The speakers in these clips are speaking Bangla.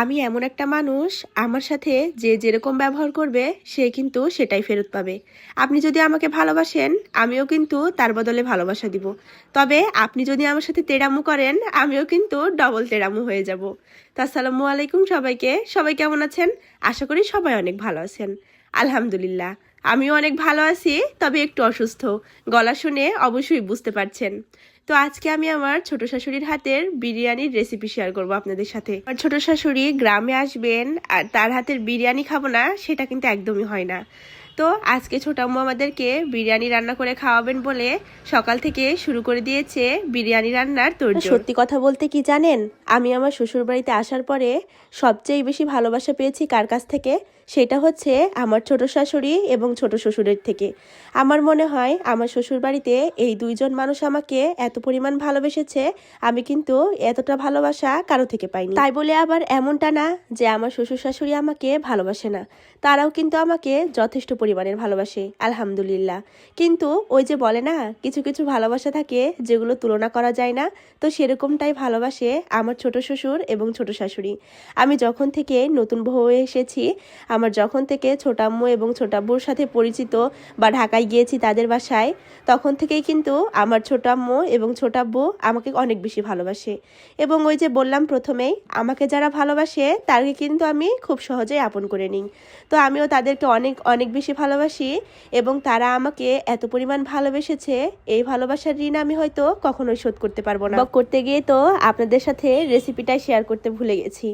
আমি এমন একটা মানুষ, আমার সাথে যে যেরকম ব্যবহার করবে, সে কিন্তু সেটাই ফেরত পাবে। আপনি যদি আমাকে ভালোবাসেন, আমিও কিন্তু তার বদলে ভালোবাসা দিব। তবে আপনি যদি আমার সাথে তেড়ামু করেন, আমিও কিন্তু ডবল তেড়ামু হয়ে যাব। তো আসসালামু আলাইকুম সবাইকে। সবাই কেমন আছেন? আশা করি সবাই অনেক ভালো আছেন। আলহামদুলিল্লাহ, আমিও অনেক ভালো আছি, তবে একটু অসুস্থ। গলা শুনে অবশ্যই বুঝতে পারছেন। তো আজকে আমি আমার ছোট শাশুড়ির হাতের বিরিয়ানির রেসিপি শেয়ার করব আপনাদের সাথে। আমার ছোট শাশুড়ি গ্রামে আসবেন, আর তার হাতের বিরিয়ানি খাব না, সেটা কিন্তু একদমই হয় না। তো আজকে ছোট আম্মু আমাদেরকে বিরিয়ানি রান্না করে খাওয়াবেন বলে সকাল থেকে শুরু করে দিয়েছে বিরিয়ানি রান্নার তোর সত্যি কথা বলতে কি জানেন? আমি আমার শ্বশুর বাড়িতে আসার পরে সবচেয়ে বেশি ভালোবাসা পেয়েছি কার কাছ থেকে? সেটা হচ্ছে আমার ছোট শাশুড়ি এবং ছোট শ্বশুরের থেকে। আমার মনে হয় আমার শ্বশুর বাড়িতে এই দুইজন মানুষ আমাকে এত পরিমাণ ভালোবেসেছে, আমি কিন্তু এতটা ভালোবাসা কারও থেকে পাইনি। তাই বলে আবার এমনটা না যে আমার শ্বশুর শাশুড়ি আমাকে ভালোবাসে না। তারাও কিন্তু আমাকে যথেষ্ট পরিমাণের ভালোবাসে, আলহামদুলিল্লাহ। কিন্তু ওই যে বলে না, কিছু কিছু ভালোবাসা থাকে যেগুলো তুলনা করা যায় না, তো সেরকমটাই ভালোবাসে আমার ছোট শ্বশুর এবং ছোট শাশুড়ি। আমি যখন থেকে নতুন বউ হয়ে এসেছি, আমার যখন থেকে ছোটাম্মু এবং ছোটাব্বুর সাথে পরিচিত বা ঢাকায় গিয়েছি তাদের বাসায়, তখন থেকেই কিন্তু আমার ছোটাম্মু এবং ছোটাব্বু আমাকে অনেক বেশি ভালোবাসে। এবং ওই যে বললাম প্রথমেই, আমাকে যারা ভালোবাসে তাকে কিন্তু আমি খুব সহজেই আপন করে নিই। তো আমিও তাদেরকে অনেক অনেক বেশি ভালোবাসি এবং তারা আমাকে এত পরিমাণ ভালোবেসেছে, এই ভালোবাসার ঋণ আমি হয়তো কখনোই শোধ করতে পারব না। করতে গিয়ে তো আপনাদের সাথে রেসিপিটাই শেয়ার করতে ভুলে গেছি।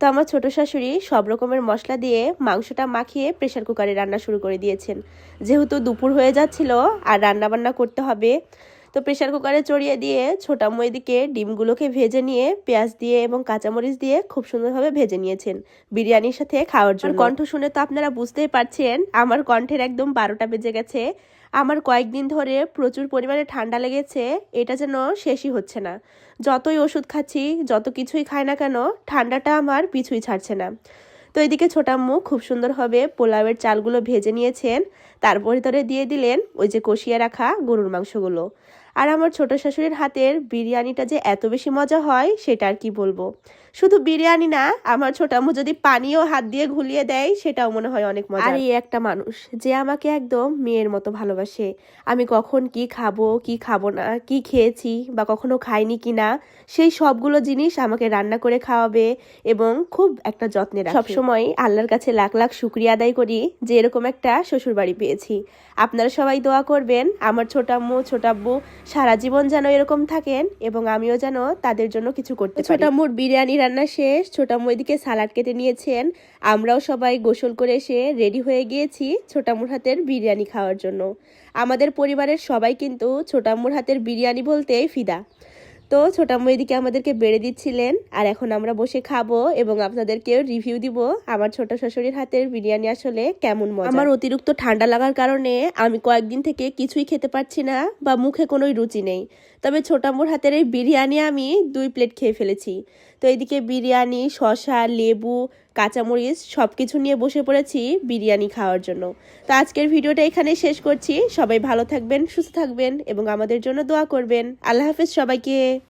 তো আমার ছোট শাশুড়ি সব রকমের মশলা দিয়ে মাংসটা মাখিয়ে প্রেশার কুকারে রান্না শুরু করে দিয়েছেন। যেহেতু দুপুর হয়ে যাচ্ছিল আর রান্না বান্না করতে হবে তো প্রেশার কুকারে চড়িয়ে দিয়ে ছোটাম্মু এদিকে ডিমগুলোকে ভেজে নিয়ে পেঁয়াজ দিয়ে এবং কাঁচামরিচ দিয়ে খুব সুন্দরভাবে ভেজে নিয়েছেন বিরিয়ানির সাথে খাওয়ার জন্য। কণ্ঠ শুনে তো আপনারা বুঝতেই পারছেন আমার কণ্ঠের একদম বারোটা বেজে গেছে। আমার কয়েকদিন ধরে প্রচুর পরিমাণে ঠান্ডা লেগেছে এটা যেন শেষই হচ্ছে না। যতই ওষুধ খাচ্ছি যত কিছুই খাই না কেন ঠান্ডাটা আমার পিছুই ছাড়ছে না। তো এদিকে ছোটাম্মু খুব সুন্দরভাবে পোলাওয়ের চালগুলো ভেজে নিয়েছেন তারপর ভিতরে দিয়ে দিলেন ওই যে কষিয়ে রাখা গরুর মাংসগুলো। আর আমার ছোট শাশুড়ির হাতের বিরিয়ানিটা যে এত বেশি মজা হয় সেটা আর কি বলব? শুধু বিরিয়ানি না আমার ছোটাম্মু যদি পানিও হাত দিয়ে ঘুলিয়ে দেয় সেটাও মনে হয় অনেক মজা আর এই একটা মানুষ যে আমাকে একদম মেয়ের মতো ভালোবাসে। আমি কখন কি খাব কি খাব না কি খেয়েছি বা কখনো খাইনি কি না সেই সবগুলো জিনিস আমাকে রান্না করে খাওয়াবে এবং খুব একটা যত্নে রাখে। সবসময় আল্লাহর কাছে লাখ লাখ শুক্রিয়া আদায় করি যে এরকম একটা শ্বশুর বাড়ি পেয়েছি। আপনারা সবাই দোয়া করবেন আমার ছোটাম্মু ছোটাব্বু সারা জীবন যেন এরকম থাকেন এবং আমিও যেন তাদের জন্য কিছু করতে ছোটামুর বিরিয়ানি রান্না শেষ ছোটামু এদিকে সালাড কেটে নিয়েছেন। আমরাও সবাই গোসল করে এসে রেডি হয়ে গিয়েছি ছোটামুর হাতের বিরিয়ানি খাওয়ার জন্য। আমাদের পরিবারের সবাই কিন্তু ছোটামুর হাতের বিরিয়ানি বলতে ফিদা। তো ছোটা এদিকে আমাদেরকে বেড়ে দিচ্ছিলেন। আর এখন আমরা বসে খাব এবং আপনাদেরকেও রিভিউ দিব আমার ছোট শাশুড়ির হাতের বিরিয়ানি আসলে কেমন মজা আমার অতিরিক্ত ঠান্ডা লাগার কারণে আমি কয়েকদিন থেকে কিছুই খেতে পারছি না বা মুখে কোনোই রুচি নেই। তবে ছোটাম্মুর হাতের এই বিরিয়ানি আমি দুই প্লেট খেয়ে ফেলেছি। তো এদিকে বিরিয়ানি শশা লেবু, কাঁচামরিচ সব কিছু নিয়ে বসে পড়েছি বিরিয়ানি খাওয়ার জন্য। তো আজকের ভিডিওটা এখানে শেষ করছি। সবাই ভালো থাকবেন, সুস্থ থাকবেন এবং আমাদের জন্য দোয়া করবেন। আল্লাহ হাফেজ সবাইকে।